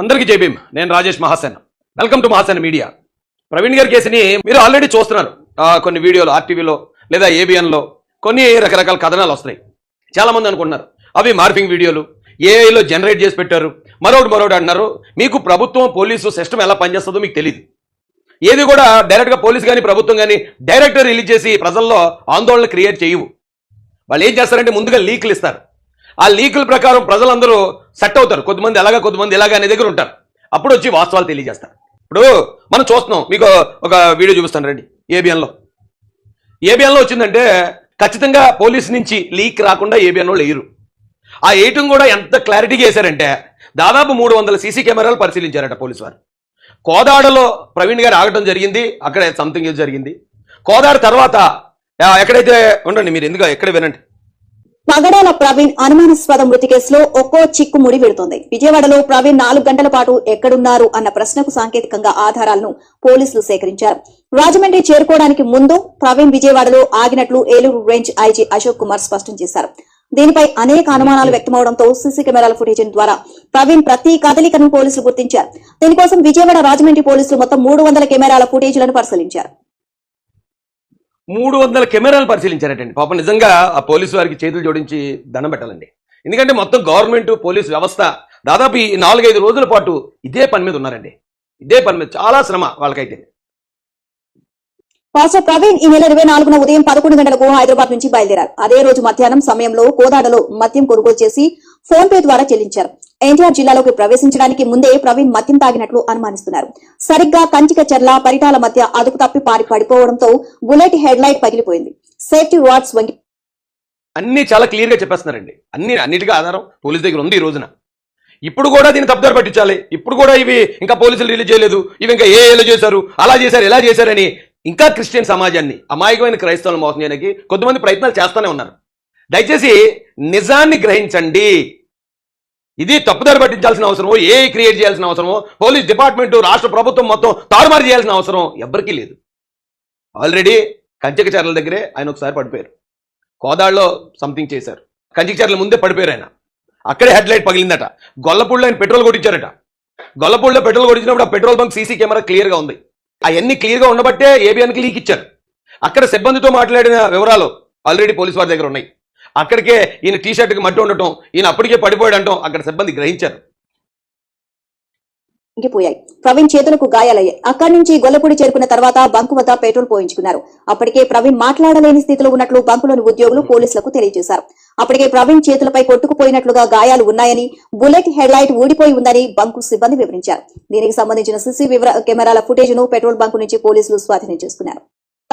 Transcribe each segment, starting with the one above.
అందరికీ జైభీమ్ నేను Rajesh Mahasen. Welcome to Mahasen media. Praveen గారి కేసుని మీరు ఆల్రెడీ చూస్తున్నారు. కొన్ని వీడియోలు ఆర్టీవీలో లేదా ఏబిఎన్లో కొన్ని రకరకాల కథనాలు వస్తున్నాయి చాలామంది అనుకుంటున్నారు. అవి మార్ఫింగ్ వీడియోలు ఏఐలో జనరేట్ చేసి పెట్టారు. మరొకటి మరొకటి అంటున్నారు. మీకు ప్రభుత్వం పోలీసు సిస్టమ్ ఎలా పనిచేస్తుందో మీకు తెలియదు ఏది కూడా డైరెక్ట్గా పోలీస్ కానీ ప్రభుత్వం కానీ డైరెక్ట్గా రిలీజ్ చేసి ప్రజల్లో ఆందోళన క్రియేట్ చేయవు. వాళ్ళు ఏం చేస్తారంటే ముందుగా లీకులు ఇస్తారు. ఆ లీకుల ప్రకారం ప్రజలందరూ సెట్ అవుతారు. కొద్దిమంది ఎలాగా కొద్దిమంది ఎలాగా అనే దగ్గర ఉంటారు. అప్పుడు వచ్చి వాస్తవాలు తెలియజేస్తారు. ఇప్పుడు మనం చూస్తున్నాం మీకు ఒక వీడియో చూపిస్తాను రండి. ఏబిఎన్లో. ఏబిఎన్లో వచ్చిందంటే ఖచ్చితంగా పోలీస్ నుంచి లీక్ రాకుండా ఏబిఎన్ వాళ్ళు వేయరు. ఆ వేయటం కూడా ఎంత క్లారిటీగా వేశారంటే దాదాపు మూడు వందల సీసీ కెమెరాలు పరిశీలించారట పోలీసు వారు. కోదాడలో ప్రవీణ్ గారు ఆగటం జరిగింది అక్కడ సంథింగ్ జరిగింది. కోదాడ తర్వాత ఎక్కడైతే ఉండండి మీరు ఎందుకు ఎక్కడ వినండి. పగడాల ప్రవీణ్ అనుమానాస్పద మృతి కేసులో ఒక్కో చిక్కు ముడి విజయవాడలో ప్రవీణ్ నాలుగు గంటల పాటు ఎక్కడున్నారు అన్న ప్రశ్నకు సాంకేతికంగా ఆధారాలను పోలీసులు సేకరించారు. రాజమండ్రి చేరుకోవడానికి ముందు ప్రవీణ్ విజయవాడలో ఆగినట్లు ఏలూరు రేంజ్ ఐజీ అశోక్ కుమార్ స్పష్టం చేశారు. దీనిపై అనేక అనుమానాలు వ్యక్తమవడంతో సీసీ కెమెరాల ఫుటేజ్ ద్వారా ప్రవీణ్ ప్రతి కదలికను పోలీసులు గుర్తించారు. దీనికోసం విజయవాడ రాజమండ్రి పోలీసులు మొత్తం మూడు వందల కెమెరాల ఫుటేజ్లను పరిశీలించారు. మూడు వందల కెమెరాలు పరిశీలించారటండి. పాపం నిజంగా ఆ పోలీసు వారికి చేతులు జోడించి దండం పెట్టాలండి. ఎందుకంటే మొత్తం గవర్నమెంట్ పోలీసు వ్యవస్థ దాదాపు ఈ నాలుగైదు రోజుల పాటు ఇదే పని మీద ఉన్నారండి. ఇదే పని మీద చాలా శ్రమ వాళ్ళకైతే. పాస్టర్ ప్రవీణ్ ఈ నెల ఇరవై నాలుగున ఉదయం పదకొండు గంటలకు హైదరాబాద్ నుంచి బయలుదేరారు. అదే రోజు మధ్యాహ్నం సమయంలో కోదాడలో మద్యం కొనుగోలు చేసి ఫోన్ పే ద్వారా చెల్లించారు. ఎన్టీఆర్ జిల్లాలోకి ప్రవేశించడానికి ముందే ప్రవీణ్ మద్యం తాగినట్లు అనుమానిస్తున్నారు. సరిగ్గా కంచిక చెర్ల పరిటాల మధ్య అదుపు తప్పి పారి పడిపోవడంతో బుల్లెట్ హెడ్ లైట్ పగిలిపోయింది. సేఫ్టీ వార్డ్స్ వంగి అన్ని చాలా క్లియర్గా చెప్పేస్తున్నారండి. అన్ని అన్నిటిగా ఆధారం పోలీస్ దగ్గర ఉంది ఈ రోజున. ఇప్పుడు కూడా దీన్ని తప్పుదారు పట్టించాలి. ఇప్పుడు కూడా ఇవి ఇంకా పోలీసులు రిలీజ్ చేయలేదు. ఇవి ఇంకా ఏ ఏలో చేశారు? అలా చేశారు ఎలా చేశారని ఇంకా క్రిస్టియన్ సమాజాన్ని అమాయకమైన క్రైస్తవులను మోసం చేయడానికి కొద్దిమంది ప్రయత్నాలు చేస్తూనే ఉన్నారు. దయచేసి నిజాన్ని గ్రహించండి. ఇది తప్పుదారి పట్టించాల్సిన అవసరమో ఏ క్రియేట్ చేయాల్సిన అవసరమో పోలీస్ డిపార్ట్మెంట్ రాష్ట్ర ప్రభుత్వం మొత్తం తారుమారు చేయాల్సిన అవసరం ఎవ్వరికీ లేదు. ఆల్రెడీ కంచెక చర్ల దగ్గరే ఆయన ఒకసారి పడిపోయారు. కోదాళ్ళలో సంథింగ్ చేశారు. కంచకచర్ల ముందే పడిపోయారు ఆయన. అక్కడే హెడ్ లైట్ పగిలిందట. గొల్లపూడిలో ఆయన పెట్రోల్ కొట్టించారట. గొల్లపూడిలో పెట్రోల్ కొట్టించినప్పుడు ఆ పెట్రోల్ బంక్ సీసీ కెమెరా క్లియర్గా ఉంది. అవన్నీ క్లియర్గా ఉండబట్టే ఏబిఎన్కి లీక్ ఇచ్చారు. అక్కడ సిబ్బందితో మాట్లాడిన వివరాలు ఆల్రెడీ పోలీస్ వారి దగ్గర ఉన్నాయి. అక్కడికే ఈయన టీ షర్ట్కి మట్టి ఉండటం ఈయన అప్పటికే పడిపోయాడు అంటాం అక్కడ సిబ్బంది గ్రహించారు. ఇంకిపోయాయి. ప్రవీణ్ చేతులకు గాయాలయ్యాయి. అక్కడి నుంచి గొల్లపూడి చేరుకున్న తర్వాత బంకు వద్ద పెట్రోల్ పోయించుకున్నారు. అప్పటికే ప్రవీణ్ మాట్లాడలేని స్థితిలో ఉన్నట్లు బంకులోని ఉద్యోగులు పోలీసులకు తెలియజేశారు. అప్పటికే ప్రవీణ్ చేతులపై కొట్టుకుపోయినట్లుగా గాయాలు ఉన్నాయని బుల్లెట్ హెడ్ లైట్ ఊడిపోయి ఉందని బంకు సిబ్బంది వివరించారు. దీనికి సంబంధించిన సిసి వివర- కెమెరాల ఫుటేజ్ను పెట్రోల్ బంకు నుంచి పోలీసులు స్వాధీనం చేసుకున్నారు.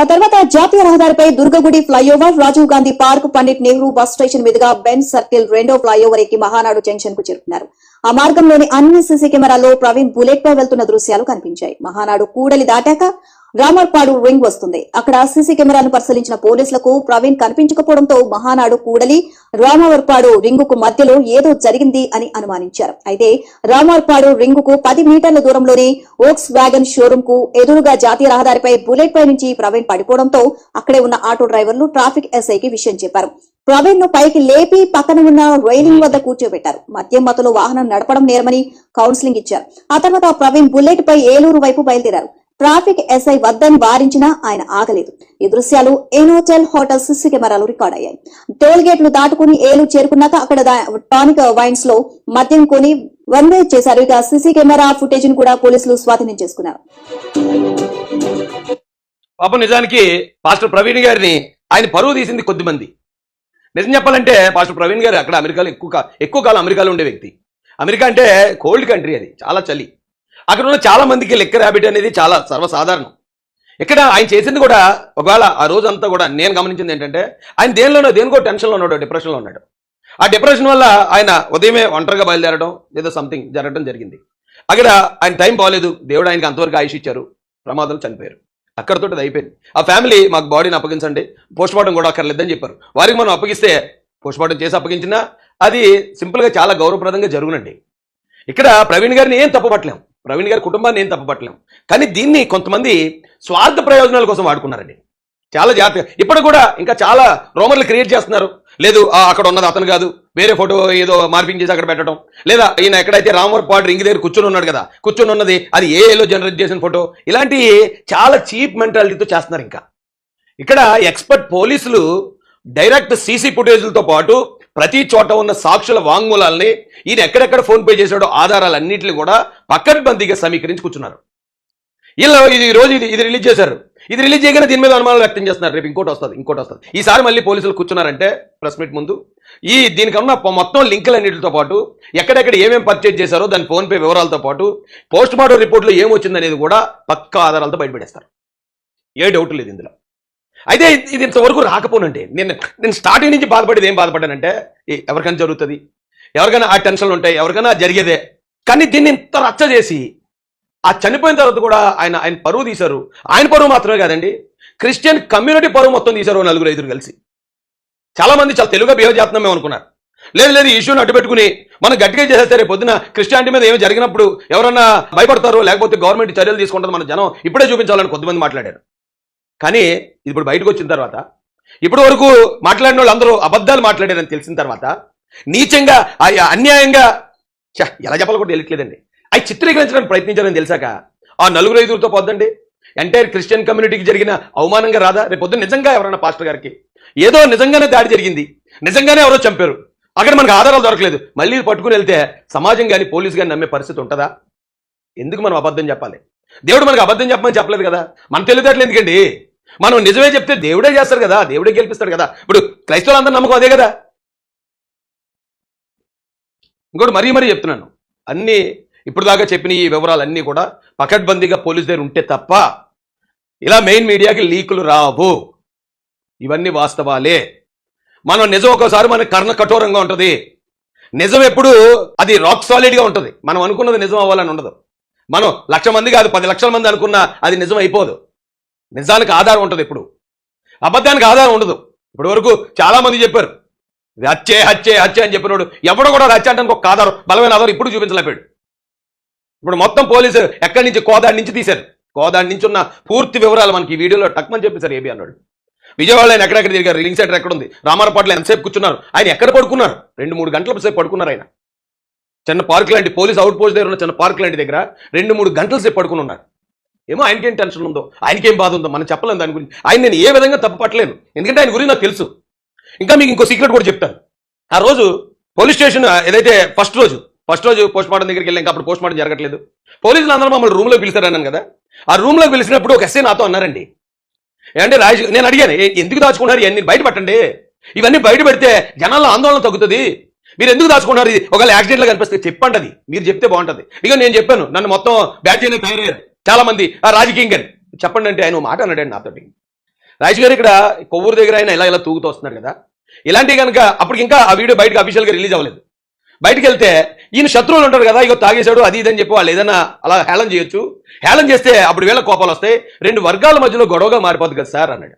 ఆ తర్వాత జాతీయ రహదారిపై దుర్గగుడి flyover Rajiv Gandhi park Pandit Nehru bus station మీదుగా బెంచ్ సర్కిల్ రెండో ఫ్లైఓవర్ ఎక్కి మహానాడు జంక్షన్కు చేరుకున్నారు. ఆ మార్గంలోని అన్ని సీసీ కెమెరాల్లో ప్రవీణ్ బుల్లెట్ పై వెళ్తున్న దృశ్యాలు కనిపించాయి. మహానాడు కూడలి దాటాక రామర్పాడు రింగ్ వస్తుంది. అక్కడ సీసీ కెమెరాను పరిశీలించిన పోలీసులకు ప్రవీణ్ కనిపించకపోవడంతో మహానాడు కూడలి రామవర్పాడు రింగుకు మధ్యలో ఏదో జరిగింది అని అనుమానించారు. అయితే రామవర్పాడు రింగుకు పది మీటర్ల దూరంలోని ఓక్స్ వ్యాగన్ షోరూమ్కు ఎదురుగా జాతీయ రహదారిపై బుల్లెట్ పై నుంచి ప్రవీణ్ పడిపోవడంతో అక్కడే ఉన్న ఆటో డ్రైవర్లు ట్రాఫిక్ ఎస్ఐకి విషయం చెప్పారు. ప్రవీణ్ను పైకి లేపి పక్కన ఉన్న రైలింగ్ వద్ద కూర్చోబెట్టారు. మద్యం మతలో వాహనం నడపడం నేరమని కౌన్సిలింగ్ ఇచ్చారు. ఆ తర్వాత ప్రవీణ్ బుల్లెట్ పై ఏలూరు వైపు బయలుదేరారు. ట్రాఫిక్ ఎస్ఐ వద్దని వారించినా ఆయన ఆగలేదు. ఈ దృశ్యాలు ఎనోటెల్ హోటల్ సిసి కెమెరాలు రికార్డ్ అయ్యాయి. టోల్ గేట్లు దాటుకుని ఏలూరు చేరుకున్నాక అక్కడ టానిక్ వైన్స్లో మద్యం కొని వన్ వే చేశారు. ఇక సిసి కెమెరా ఫుటేజ్ను కూడా పోలీసులు స్వాధీనం చేసుకున్నారు. పాపం నిజానికి పాస్టర్ ప్రవీణ్ గారిని ఆయన పరువు తీసింది కొద్దిమంది. నిజం చెప్పాలంటే పాస్టర్ ప్రవీణ్ గారు అక్కడ అమెరికాలో ఎక్కువ ఎక్కువ కాలం అమెరికాలో ఉండే వ్యక్తి. అమెరికా అంటే కోల్డ్ కంట్రీ అది. చాలా చలి. అక్కడ ఉన్న చాలా మందికి లెక్కర్ హ్యాబిట్ అనేది చాలా సర్వసాధారణం. ఇక్కడ ఆయన చేసింది కూడా ఒకవేళ ఆ రోజంతా కూడా నేను గమనించింది ఏంటంటే ఆయన దేనిలోనో దేనికో టెన్షన్లో ఉన్నాడు డిప్రెషన్లో ఉన్నాడు. ఆ డిప్రెషన్ వల్ల ఆయన ఉదయమే ఒంటరిగా బయలుదేరడం ఏదో సంథింగ్ జరగడం జరిగింది. అక్కడ ఆయన టైం బాగాలేదు దేవుడు ఆయనకి అంతవరకు ఆయుష్ ఇచ్చారు ప్రమాదం చనిపోయారు. అక్కడతో అది అయిపోయింది. ఆ ఫ్యామిలీ మాకు బాడీని అప్పగించండి పోస్ట్ మార్టం కూడా అక్కర్లేదని చెప్పారు. వారికి మనం అప్పగిస్తే పోస్ట్ మార్టం చేసి అప్పగించినా అది సింపుల్గా చాలా గౌరవప్రదంగా జరుగునండి. ఇక్కడ ప్రవీణ్ గారిని ఏం తప్పుపట్టలేము ప్రవీణ్ గారి కుటుంబాన్ని ఏం తప్పపట్టలేము కానీ దీన్ని కొంతమంది స్వార్థ ప్రయోజనాల కోసం వాడుకున్నారండి. చాలా జాగ్రత్తగా. ఇప్పుడు కూడా ఇంకా చాలా రోమర్లు క్రియేట్ చేస్తున్నారు. లేదు అక్కడ ఉన్నది అతను కాదు. వేరే ఫోటో ఏదో మార్పింగ్ చేసి అక్కడ పెట్టడం. లేదా ఈయన ఎక్కడైతే రామవర్ పాడు రింగ్ దగ్గర కూర్చొని ఉన్నాడు కదా కూర్చొని ఉన్నది అది ఏఏలో జనరేట్ చేసిన ఫోటో. ఇలాంటి చాలా చీప్ మెంటాలిటీతో చేస్తున్నారు ఇంకా. ఇక్కడ ఎక్స్పర్ట్ పోలీసులు డైరెక్ట్ సీసీ ఫుటేజ్లతో పాటు ప్రతి చోట ఉన్న సాక్షుల వాంగ్మూలాల్ని ఈయన ఎక్కడెక్కడ ఫోన్ పే చేశాడో ఆధారాలన్నింటిని కూడా పక్కడ్బందీగా సమీకరించి కూర్చున్నారు. ఇలా ఇది ఈ రోజు ఇది ఇది రిలీజ్ చేశారు. ఇది రిలీజ్ చేయగానే దీని మీద అనుమానాలు వ్యక్తం చేస్తున్నారు. రేపు ఇంకోటి వస్తుంది ఇంకోటి వస్తుంది. ఈసారి మళ్ళీ పోలీసులు కూర్చున్నారంటే ప్రెస్ మీట్ ముందు ఈ దీనికన్నా మొత్తం లింకులన్నింటితో పాటు ఎక్కడెక్కడ ఏమేమి పర్చేజ్ చేశారో దాని ఫోన్పే వివరాలతో పాటు పోస్ట్ మార్టం రిపోర్ట్లో ఏమొచ్చిందనేది కూడా పక్కా ఆధారాలతో బయటపెడేస్తారు. ఏ డౌట్ లేదు ఇందులో. అయితే ఇది- ఇంతవరకు రాకపోనండి నేను నేను స్టార్టింగ్ నుంచి బాధపడేది ఏం బాధపడ్డానంటే ఎవరికైనా జరుగుతుంది. ఎవరికైనా ఆ టెన్షన్లు ఉంటాయి ఎవరికైనా జరిగేదే. కానీ దీన్ని ఇంత రచ్చ చేసి ఆ చనిపోయిన తర్వాత కూడా ఆయన ఆయన పరువు తీశారు. ఆయన పరువు మాత్రమే కాదండి క్రిస్టియన్ కమ్యూనిటీ పరువు మొత్తం తీశారు ఓ నలుగురు ఐదుగురు కలిసి. చాలా మంది చాలా తెలుగుగా బిహేవ్ చేస్తున్నాం మేము అనుకున్నారు. లేదు లేదు ఈ ఇష్యూని అడ్డుపెట్టుకుని మనం గట్టిగా చేసేస్తే రేపు పొద్దున క్రిస్టియానిటీ మీద ఏమి జరిగినప్పుడు ఎవరన్నా భయపడతారు లేకపోతే గవర్నమెంట్ చర్యలు తీసుకుంటుంది మన జనం ఇప్పుడే చూపించాలని కొంతమంది మాట్లాడారు. కానీ ఇప్పుడు బయటకు వచ్చిన తర్వాత ఇప్పటి వరకు మాట్లాడిన వాళ్ళు అందరూ అబద్ధాలు మాట్లాడారని తెలిసిన తర్వాత నీచంగా ఆ అన్యాయంగా ఎలా చెప్పాలో కూడా తెలియట్లేదండి. అవి చిత్రీకరించడానికి ప్రయత్నించారని తెలిసాక ఆ నలుగురు ఐదుగురితో పోద్దండి. ఎంటైర్ క్రిస్టియన్ కమ్యూనిటీకి జరిగిన అవమానంగా రాదా? రేపు పొద్దున్న నిజంగా ఎవరైనా పాస్టర్ గారికి ఏదో నిజంగానే దాడి జరిగింది. నిజంగానే ఎవరో చంపారు. అక్కడ మనకు ఆధారాలు దొరకలేదు. మళ్ళీ పట్టుకుని వెళ్తే సమాజం కానీ పోలీసు కానీ నమ్మే పరిస్థితి ఉంటుందా? ఎందుకు మనం అబద్ధం చెప్పాలి? దేవుడు మనకు అబద్ధం చెప్పమని చెప్పలేదు కదా? మన తెలివితేటలు ఎందుకండి? మనం నిజమే చెప్తే దేవుడే చేస్తాడు కదా దేవుడే గెలిపిస్తాడు కదా. ఇప్పుడు క్రైస్తవులందరూ నమ్మకం అదే కదా. ఇంకోటి మరీ మరీ చెప్తున్నాను. అన్నీ ఇప్పుడు దాకా చెప్పిన ఈ వివరాలన్నీ కూడా పకడ్బందీగా పోలీస్ దగ్గర ఉంటే తప్ప ఇలా మెయిన్ మీడియాకి లీకులు రావు. ఇవన్నీ వాస్తవాలే. మనం నిజం ఒక్కోసారి మన కర్ణ కఠోరంగా ఉంటుంది. నిజం ఎప్పుడు అది రాక్ సాలిడ్గా ఉంటుంది. మనం అనుకున్నది నిజం అవ్వాలని ఉండదు. మనం లక్ష మంది కాదు పది లక్షల మంది అనుకున్నా అది నిజం అయిపోదు. నిజానికి ఆధారం ఉంటుంది ఇప్పుడు. అబద్ధానికి ఆధారం ఉండదు. ఇప్పటి వరకు చాలా మంది చెప్పారు ఇది హత్యే హత్యే హత్య అని చెప్పినోడు ఎవడు కూడా హత్య అంటే ఒక ఆధారం బలమైన ఆధారం ఇప్పుడు చూపించలేపాడు ఇప్పుడు మొత్తం పోలీసు ఎక్కడి నుంచి కోదాడి నుంచి తీశారు. కోదాడి నుంచి ఉన్న పూర్తి వివరాలు మనకి ఈ వీడియోలో టక్మని చెప్పేశారు ఏబీ అన్నాడు. విజయవాడలో ఆయన ఎక్కడెక్కడ తిరిగారు? రిలింగ్ సెంటర్ ఎక్కడ ఉంది? రామారపాట్లో ఎంతసేపు కూర్చున్నారు? ఆయన ఎక్కడ పడుకున్నారు? రెండు మూడు గంటల సేపు పడుకున్నారు ఆయన. చిన్న పార్క్ లాంటి పోలీస్ అవుట్ పోస్ట్ దగ్గర ఉన్న చిన్న పార్క్ లాంటి దగ్గర రెండు మూడు గంటల సేపు పడుకుని ఉన్నారు. ఏమో ఆయనకేం టెన్షన్ ఉందో ఆయనకేం బాధ ఉందో మనం చెప్పలేము దాని గురించి. ఆయన నేను ఏ విధంగా తప్పపట్టలేను. ఎందుకంటే ఆయన గురించి నాకు తెలుసు. ఇంకా మీకు ఇంకో సీక్రెట్ కూడా చెప్తాను. ఆ రోజు పోలీస్ స్టేషన్ ఏదైతే ఫస్ట్ రోజు ఫస్ట్ రోజు పోస్ట్ మార్టం దగ్గరికి వెళ్ళి ఇంకా అప్పుడు పోస్ట్ మార్టం జరగట్లేదు. పోలీసులు అందరూ మమ్మల్ని రూమ్లో పిలిచారన్నాను కదా. ఆ రూమ్లో పిలిచినప్పుడు ఒక ఎస్ఐ నాతో అన్నారండి. ఏంటంటే రాజు నేను అడిగాను ఎందుకు దాచుకున్నారు ఇవన్నీ? బయట పెట్టండి ఇవన్నీ బయట పెడితే జనాల్లో ఆందోళన తగ్గుతుంది. మీరు ఎందుకు దాచుకున్నారు? ఇది ఒకవేళ యాక్సిడెంట్లో కనిపిస్తే చెప్పండి అది మీరు చెప్తే బాగుంటుంది. ఇక నేను చెప్పాను నన్ను మొత్తం బ్యాచ్ అనేది తయారయ్యారు. చాలా మంది ఆ రాజకీయం గాని చెప్పండి అంటే ఆయన మాట అన్నాడండి నాతోటి. రాజు గారు ఇక్కడ కొవ్వూరు దగ్గర ఆయన ఇలా ఇలా తూగుతూ వస్తున్నారు కదా. ఇలాంటివి కనుక అప్పటికి ఇంకా ఆ వీడియో బయటకు అఫీషియల్గా రిలీజ్ అవ్వలేదు. బయటకు వెళ్తే ఈయన శత్రువులు ఉంటారు కదా ఇగో తాగేశాడు అది ఇదని చెప్పి వాళ్ళు ఏదైనా అలా హేళన చేయొచ్చు. హేళన చేస్తే అప్పుడు వేళ కోపాలు వస్తాయి. రెండు వర్గాల మధ్యలో గొడవగా మారిపోద్ది కదా సార్ అన్నాడు.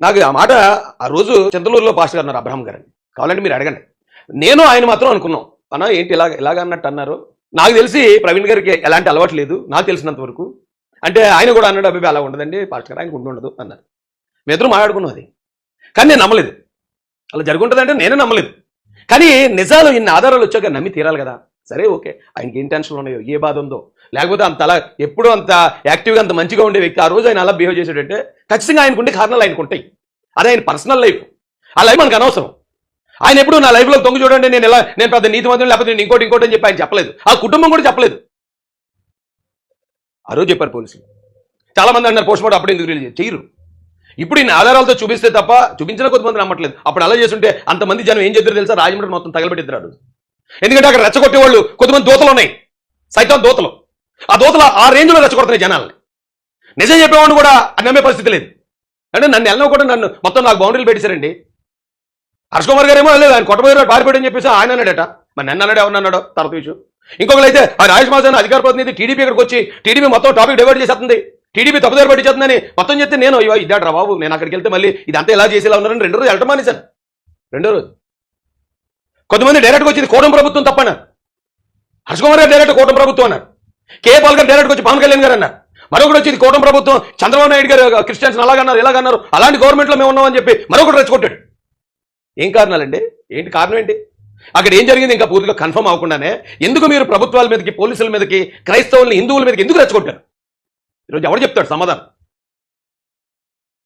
నాకు ఆ మాట ఆ రోజు చంద్రలూరులో పాస్టర్ గారు అన్నారు అబ్రహం గారు కావాలంటే మీరు అడగండి. నేను ఆయన మాత్రం అనుకున్నాం. అన్న ఏంటి ఇలాగ ఇలాగ అన్నట్టు అన్నారు. నాకు తెలిసి ప్రవీణ్ గారికి ఎలాంటి అలవాటు లేదు. నాకు తెలిసినంత వరకు. అంటే ఆయన కూడా అన్నాడు అబ్బాయి అలా ఉండదండి పాస్టర్ గారు ఆయనకు ఉండదు అన్నారు. మీ ఇద్దరు అది. కానీ నేను నమ్మలేదు. అలా జరుగుంటుందంటే నేనే నమ్మలేదు. కానీ నిజాలు ఇన్ని ఆధారాలు వచ్చాక నమ్మి తీరాలి కదా. సరే ఓకే. ఆయనకి ఏం టెన్షన్లు ఉన్నాయో ఏ బాధ ఉందో. లేకపోతే అంత అలా ఎప్పుడూ అంత యాక్టివ్గా అంత మంచిగా ఉండే వ్యక్తి ఆ రోజు ఆయన అలా బిహేవ్ చేసాడంటే ఖచ్చితంగా ఆయనకుండే కారణాలు ఆయనకు ఉంటాయి. అదే ఆయన పర్సనల్ లైఫ్. ఆ లైఫ్ మనకు అనవసరం. ఆయన ఎప్పుడు నా లైఫ్లో తొంగి చూడండి నేను ఎలా నేను పెద్ద నీతి లేకపోతే నేను ఇంకోటి ఇంకోటి అని చెప్పి ఆయన చెప్పలేదు. ఆ కుటుంబం కూడా చెప్పలేదు. ఆ రోజు చెప్పారు పోలీసులు. చాలా మంది అన్నారు పోస్ట్ మార్టం అప్పుడు ఎందుకు రిలీజ్ చేయరు? ఇప్పుడు ఇన్ని ఆధారాలతో చూపిస్తే తప్ప చూపించిన కొంతమంది నమ్మట్లేదు. అప్పుడు అలా చేస్తుంటే అంతమంది జనం ఏం చేద్దరు తెలుసా? రాజమండ్రి మొత్తం తగలబెట్టిద్దరు ఎందుకంటే అక్కడ రెచ్చగొట్టే వాళ్ళు కొంతమంది దోతలు ఉన్నాయి. సైతం దోతలు. ఆ దోతలు ఆ రేంజ్లో రెచ్చగొడుతున్నాయి జనాల్ని. నిజం చెప్పేవాడిని కూడా నమ్మే పరిస్థితి లేదు. అంటే నన్ను వెళ్ళినా కూడా నన్ను మొత్తం నాకు బౌండరీలు పెట్టేశారండి. హర్ష కుమార్ గారు ఏమో లేదు ఆయన కొట్టబోయారు పారిపోయాడు అని చెప్పేసి ఆయన అన్నాడట. మరి నన్ను అన్నాడు ఎవరు తర్వాత విషయం ఇంకొకరు అయితే ఆ రాజేష్ మాసాన్ అధికార ప్రతినిధి టీడీపీ ఇక్కడికి వచ్చి టీడీపీ మొత్తం టాపిక్ డైవర్ట్ చేసేస్తుంది. టీడీపీ తప్పుదారి పట్టించేస్తుందని మొత్తం చెప్తే నేను అయ్యో ఇదాడ్రా బాబు? నేను అక్కడికి వెళ్తే మళ్ళీ ఇదంతా ఎలా చేసేలా ఉన్నారని రెండు రోజు వెళ్ళటం మానేశాను. రెండో రోజు కొంతమంది డైరెక్ట్గా వచ్చింది కోటం ప్రభుత్వం తప్పన్నారు హర్ష కుమార్ గారు డైరెక్ట్ కోటం ప్రభుత్వం అన్నారు. కే పాల్ గారు డైరెక్ట్ వచ్చి పవన్ కళ్యాణ్ గారు అన్నారు. మరొకటి వచ్చి ఇది ప్రభుత్వం. చంద్రబాబు నాయుడు గారు క్రిస్టియన్స్ అలాగన్నారు ఇలాగన్నారు అలాంటి గవర్నమెంట్లో మేము ఉన్నామని చెప్పి మరొకటి రెచ్చగొట్టాడు. ఏం కారణాలండి? ఏంటి కారణం ఏంటి? అక్కడ ఏం జరిగింది ఇంకా పూర్తిగా కన్ఫర్మ్ అవ్వకుండానే ఎందుకు మీరు ప్రభుత్వాల మీదకి పోలీసుల మీదకి క్రైస్తవుల్ని హిందువుల మీదకి ఎందుకు రెచ్చగొట్టారు? ఈరోజు ఎవరు చెప్తాడు సమాధానం?